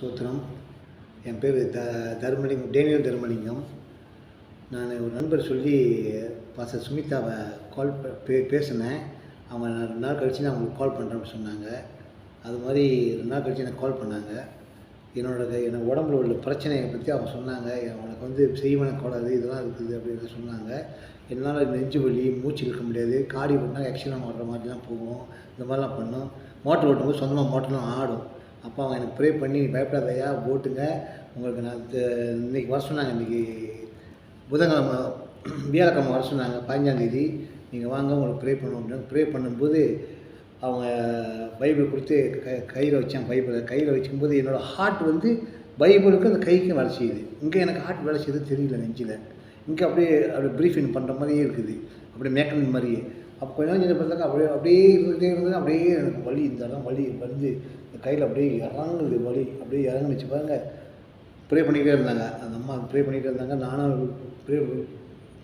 சூத்திரம். என் பேர் த தர்மலிங்கம் டேனியல் தர்மலிங்கம். நான் ஒரு நண்பர் சொல்லி பாச சுமிதாவை கால் ப- பே பேசினேன். அவங்க நான் ரெண்டு நாள் கழித்து நான் உங்களுக்கு கால் பண்ணுறேன்னு சொன்னாங்க. அது மாதிரி ரெண்டு நாள் கழித்து எனக்கு கால் பண்ணாங்க. என்னோட எனக்கு உடம்புல உள்ள பிரச்சனையை பற்றி அவங்க சொன்னாங்க. அவனுக்கு வந்து செய்வன கூடாது இதெல்லாம் இருக்குது அப்படின்னு சொன்னாங்க. என்னால் நெஞ்சு வலி மூச்சு இழுக்க முடியாது. காடி ஓட்டினா ஆக்சிடென்ட் ஓடுற மாதிரிலாம் போகும். இந்த மாதிரிலாம் பண்ணும். மோட்டர் ஓட்டும்போது சொந்தமாக மோட்டர்லாம் ஆடும். அப்பா அவங்க எனக்கு ப்ரே பண்ணி நீ பயப்படாதயா ஓட்டுங்க உங்களுக்கு நான் இன்றைக்கி இன்னைக்கு வர சொன்னாங்க இன்றைக்கி புதன்கிழமை வியாழக்கிழமை வர சொன்னாங்க பதினஞ்சாந்தேதி நீங்கள் வாங்க உங்களுக்கு ப்ரே பண்ணுவோம் அப்படின்னு. ப்ரே பண்ணும்போது அவங்க பைபிள் கொடுத்து க கையில் வச்சாங்க பைபிளை கையில் வைக்கும்போது என்னோடய ஹார்ட் வந்து பைபிளுக்கும் அந்த கைக்கும் வேலை செய்யுது. இங்கே எனக்கு ஹார்ட் வேலை செய்யுது தெரியல நெஞ்சில். இங்கே அப்படியே அப்படியே ப்ரீஃபிங் பண்ணுற மாதிரியே இருக்குது. அப்படியே மேக்கன் மாதிரியே. அப்போ கொஞ்ச செஞ்ச பார்த்தாங்க அப்படியே அப்படியே இருந்துகிட்டே இருந்தது அப்படியே எனக்கு வலி இந்த இடம் வலி வந்து இந்த கையில் அப்படியே இறங்குது வலி அப்படியே இறங்குனுச்சு பாருங்க. ப்ரே பண்ணிக்கிட்டே இருந்தாங்க. அந்த அம்மா ப்ரே பண்ணிக்கிட்டே இருந்தாங்க. நானும் ப்ரே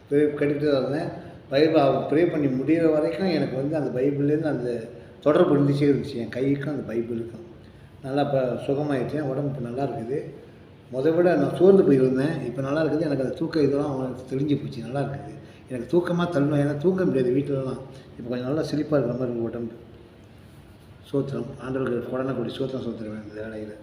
ப்ரே கட்டிகிட்டு தான் இருந்தேன். பைபிள் அவங்க ப்ரே பண்ணி முடிகிற வரைக்கும் எனக்கு வந்து அந்த பைபிள்லேருந்து அந்த தொடர்பு இருந்துச்சே இருந்துச்சு. என் கைக்கும் அந்த பைபிளுக்கும். நல்லா இப்போ சுகமாயிட்டேன் உடம்பு நல்லா இருக்குது. முத விட நான் சோர்ந்து போயிருந்தேன். இப்போ நல்லா இருக்குது. எனக்கு அந்த தூக்க இதெல்லாம் அவனுக்கு தெளிஞ்சு போச்சு. நல்லா இருக்குது. எனக்கு தூக்கமாக தள்ளணும். ஏன்னா தூங்க முடியாது வீட்டிலலாம் இப்போ கொஞ்சம் நல்லா சிரிப்பாக இருக்கிற மாதிரி உடம்பு. சோத்திரம். ஆண்டவர்கள் கொடனை கூடி சோத்திரம் சோத்திரம் இந்த வேலையில்.